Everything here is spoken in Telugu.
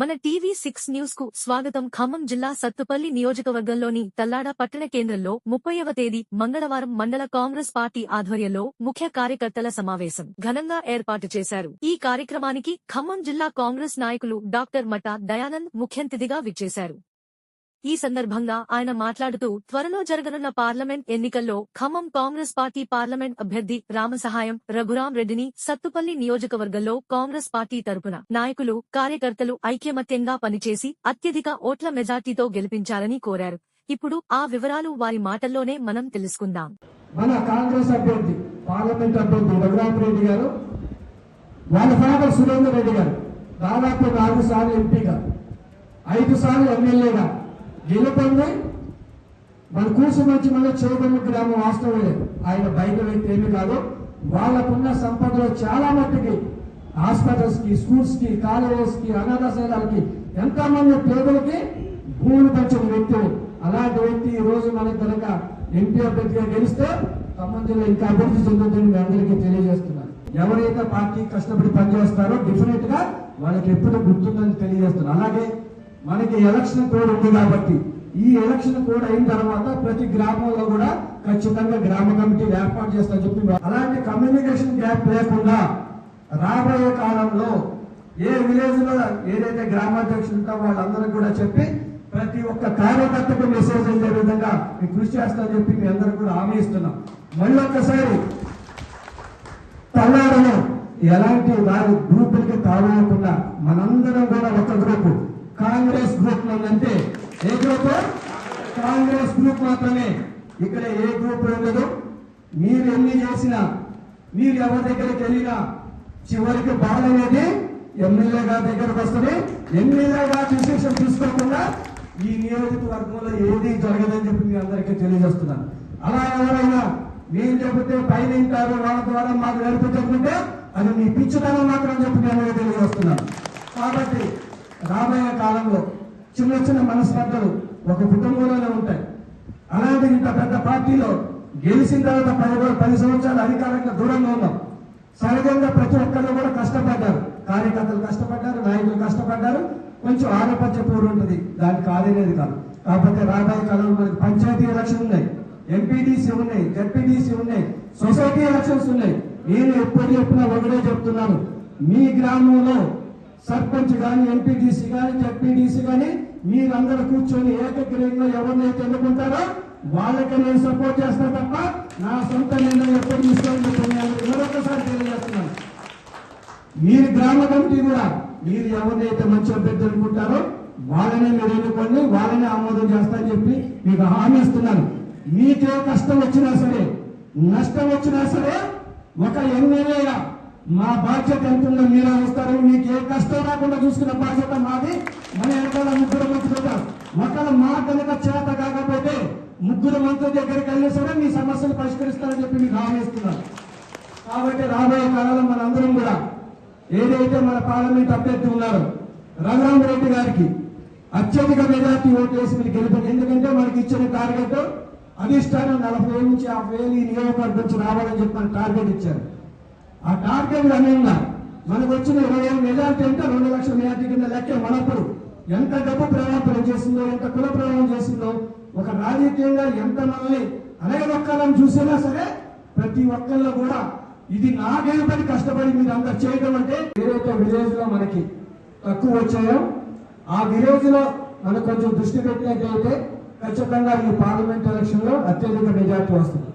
మన టీవీ సిక్స్ న్యూస్కు స్వాగతం. ఖమ్మం జిల్లా సత్తుపల్లి నియోజకవర్గంలోని తల్లాడ పట్టణ కేంద్రంలో ముప్పైవ తేదీ మంగళవారం మండల కాంగ్రెస్ పార్టీ ఆధ్వర్యంలో ముఖ్య కార్యకర్తల సమావేశం ఘనంగా ఏర్పాటు చేశారు. ఈ కార్యక్రమానికి ఖమ్మం జిల్లా కాంగ్రెస్ నాయకులు డాక్టర్ మటా దయానంద్ ముఖ్యంతిథిగా విచ్చేశారు. ఈ సందర్భంగా ఆయన మాట్లాడుతూ త్వరలో జరగనున్న పార్లమెంట్ ఎన్నికల్లో ఖమ్మం కాంగ్రెస్ పార్టీ పార్లమెంట్ అభ్యర్థి రామసహాయం రఘురాం రెడ్డిని సత్తుపల్లి నియోజకవర్గంలో కాంగ్రెస్ పార్టీ తరపున నాయకులు కార్యకర్తలు ఐక్యమత్యంగా పనిచేసి అత్యధిక ఓట్ల మెజార్టీతో గెలిపించాలని కోరారు. ఇప్పుడు ఆ వివరాలు వారి మాటల్లోనే మనం తెలుసుకుందాం. మన కాంగ్రెస్ అభ్యర్థి పార్లమెంట్ అభ్యర్థి రఘురామ్ రెడ్డి గారు వాళ్ళ ఫాదర్ సురేందర్ రెడ్డి గారు దాదాపు నాలుగు సార్లు ఎంపీగా ఐదు సార్లు ఎమ్మెల్యేగా గెలుపొంది మన కూర్చుని మంచి మళ్ళీ చేయబడిన గ్రామం వాస్తవమే. ఆయన బయట వ్యక్తి ఏమి కాదు. వాళ్ళకున్న సంపదలో చాలా మట్టుకి హాస్పిటల్స్కి స్కూల్స్కి కాలేజెస్కి అనాథాశ్రయాలకి ఎంతో మంది పేదలకి భూములు పంచిన వ్యక్తి. అలాంటి వ్యక్తి ఈ రోజు మనకి కనుక ఎంపీ అభ్యర్థిగా గెలిస్తే ఖమ్మం జిల్లా ఇంకా అభివృద్ధి చెందుతుందని మీ అందరికీ తెలియజేస్తున్నాను. ఎవరైతే పార్టీ కష్టపడి పనిచేస్తారో డెఫినెట్గా వాళ్ళకి ఎప్పుడు గుర్తుందని తెలియజేస్తున్నాను. అలాగే మనకి ఎలక్షన్ కోడ్ ఉంది కాబట్టి ఈ ఎలక్షన్ కోడ్ అయిన తర్వాత ప్రతి గ్రామంలో కూడా ఖచ్చితంగా గ్రామ కమిటీలు ఏర్పాటు చేస్తా చెప్పి అలాంటి కమ్యూనికేషన్ గ్యాప్ లేకుండా రాబోయే కాలంలో ఏ విలేజ్లో ఏదైతే గ్రామాధ్యక్షులు ఉంటారో వాళ్ళందరూ కూడా చెప్పి ప్రతి ఒక్క కార్యకర్తకు మెసేజ్ వెళ్ళే విధంగా మీకు కృషి చేస్తా చెప్పి మీ అందరూ కూడా హామీ ఇస్తున్నాం. మళ్ళీ ఒక్కసారి తల్లాడను ఎలాంటి వారి గ్రూపులకి తావకుండా మనందరం కూడా ఒక కాంగ్రెస్ గ్రూప్ అంటే ఏ గ్రూప్? కాంగ్రెస్ గ్రూప్ మాత్రమే. ఇక్కడ ఏ గ్రూప్ ఉండదు? మీరు ఎన్ని చేసినా మీరు ఎవరి దగ్గరికి వెళ్ళినా చివరికి బాల్ అనేది ఎమ్మెల్యే గారి దగ్గరకు వస్తుంది. ఎమ్మెల్యే గారి డిసిషన్ తీసుకోకుండా ఈ నియోజకవర్గంలో ఏది జరగదని చెప్పి మీ అందరికీ తెలియజేస్తున్నాను. అలా ఎవరైనా నేను చెబితే పైన ఇంటారు వాళ్ళ ద్వారా మాకు నడిపించకుంటే అది మీ పిచ్చితనం మాత్రం చెప్పి నేను తెలియజేస్తున్నాను. కాబట్టి రాబోయే కాలంలో చిన్న చిన్న మనస్పర్ధలు ఒక కుటుంబంలోనే ఉంటాయి. అలాంటి ఇంత పెద్ద పార్టీలో గెలిచిన తర్వాత పది పది సంవత్సరాలు అధికారంగా దూరంగా ఉన్నాం. సహజంగా ప్రతి ఒక్కళ్ళు కూడా కష్టపడ్డారు. కార్యకర్తలు కష్టపడ్డారు నాయకులు కష్టపడ్డారు. కొంచెం ఆరోపత్యపూర్వం ఉంటుంది. దానికి కాదనేది కాదు. కాకపోతే రాబోయే కాలంలో మనకి పంచాయతీ ఎలక్షన్ ఉన్నాయి. ఎంపీటీసీ ఉన్నాయి జడ్పీటీసీ ఉన్నాయి సొసైటీ ఎలక్షన్స్ ఉన్నాయి. నేను ఎప్పుడు చెప్పినా ఒకటే చెప్తున్నాను. మీ గ్రామంలో సర్పంచ్ కానీ ఎంపీడీసీ కానీ జడ్పీడీసీ కానీ మీరందరూ కూర్చొని ఏకగ్రీవంగా ఎవరినైతే ఎన్నుకుంటారో వాళ్ళకి నేను సపోర్ట్ చేస్తా తప్ప నా సొంత నిర్ణయం ఎప్పుడు తీసుకోవాలని మీ మరొకసారి తెలియజేస్తున్నాను. మీరు గ్రామ కమిటీ కూడా మీరు ఎవరినైతే మంచి అభ్యర్థి అనుకుంటారో వాళ్ళనే మీరు ఎన్నుకోండి వాళ్ళనే ఆమోదం చేస్తారని చెప్పి మీకు హామీ ఇస్తున్నాను. మీకే కష్టం వచ్చినా సరే నష్టం వచ్చినా సరే ఒక ఎమ్మెల్యేగా మా బాధ్యత ఎంత ఉందో మీరే వస్తారు మీకు ఏ కష్టం రాకుండా చూసుకునే బాధ్యత మాది. మన వెనకాల ముగ్గురు మంత్రులుగా ఉంటారు. ఒకవేళ మా కనుక చేత కాకపోతే ముగ్గురు మంత్రుల దగ్గరికి వెళ్ళి సరే మీ సమస్యలు పరిష్కరిస్తారని చెప్పి మీకు హామీ కాబట్టి రాబోయే కాలంలో మనందరం కూడా ఏదైతే మన పార్లమెంట్ అభ్యర్థి ఉన్నారో రఘురామ్ రెడ్డి గారికి అత్యధిక మెజార్టీ ఓట్లు వేసి మీరు గెలిపారు ఎందుకంటే మనకి ఇచ్చిన టార్గెట్ అధిష్టానం నలభై నుంచి యాభై వేలు ఈ నియోజకవర్గం నుంచి రావాలని చెప్పి మన టార్గెట్ ఇచ్చారు. ఆ టార్గెట్లు అన్నీ ఉన్నాయి మనకు వచ్చిన ఇరవై ఏడు మెజార్టీ అంటే రెండు లక్షల మెజార్టీ కింద లెక్క మనప్పుడు. ఎంత డబ్బు ప్రవర్తన చేసిందో ఎంత కుల ప్రయాణం చేసిందో ఒక రాజకీయంగా ఎంత మనల్ని అనగదొక్కాలని చూసినా సరే ప్రతి ఒక్కళ్ళు కూడా ఇది నాకేపడి కష్టపడి మీరు అంతా చేయడం అంటే ఏదైతే విలేజ్లో మనకి తక్కువ వచ్చాయో ఆ విలేజ్లో మనం కొంచెం దృష్టి పెట్టినట్లయితే ఖచ్చితంగా ఈ పార్లమెంట్ ఎలక్షన్లో అత్యధిక మెజార్టీ వస్తుంది.